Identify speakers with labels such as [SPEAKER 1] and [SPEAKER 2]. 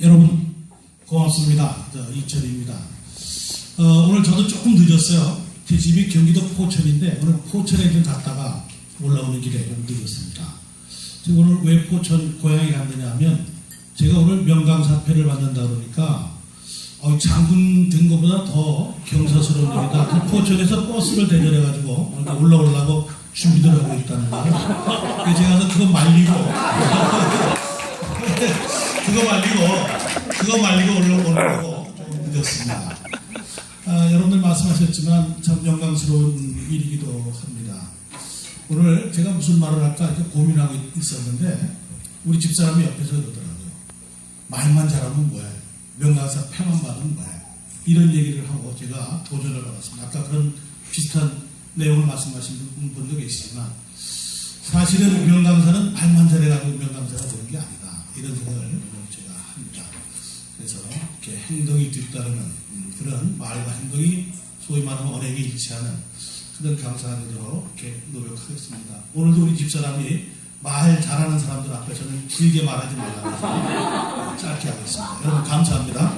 [SPEAKER 1] 여러분 고맙습니다. 저 이철입니다. 어, 오늘 저도 조금 늦었어요. 제 집이 경기도 포천인데 오늘 포천에 좀 갔다가 올라오는 길에 좀 늦었습니다. 제가 오늘 왜 포천 고향에 갔느냐 하면 제가 오늘 명강사패를 받는다 그러니까 어, 장군 된 것보다 더 경사스러운 일이다. 그 포천에서 버스를 대절해가지고 올라오려고 준비를 하고 있다는 거예요. 제가 그거 말리고 그거 말리고 그거 말리고 올라오려고 좀 늦었습니다. 아, 여러분들 말씀하셨지만 참 영광스러운 일이기도 합니다. 오늘 제가 무슨 말을 할까 이렇게 고민하고 있었는데 우리 집사람이 옆에서 그러더라고요. 말만 잘하면 뭐해? 명강사 패만 받으면 뭐해? 이런 얘기를 하고 제가 도전을 받았습니다. 아까 그런 비슷한 내용을 말씀하신 분- 분도 계시지만 사실은 명강사는 말만 잘해가지고 명강사가 되는 게 아니다. 이런 생각을 오늘 제가 합니다. 그래서 이렇게 행동이 뒤따르는 음, 그런 말과 행동이 소위 말하면 언행이 일치하는 그런 강사가 되도록 이렇게 노력하겠습니다. 오늘도 우리 집사람이 말 잘하는 사람들 앞에서는 길게 말하지 말라고 짧게 하겠습니다. 여러분 감사합니다.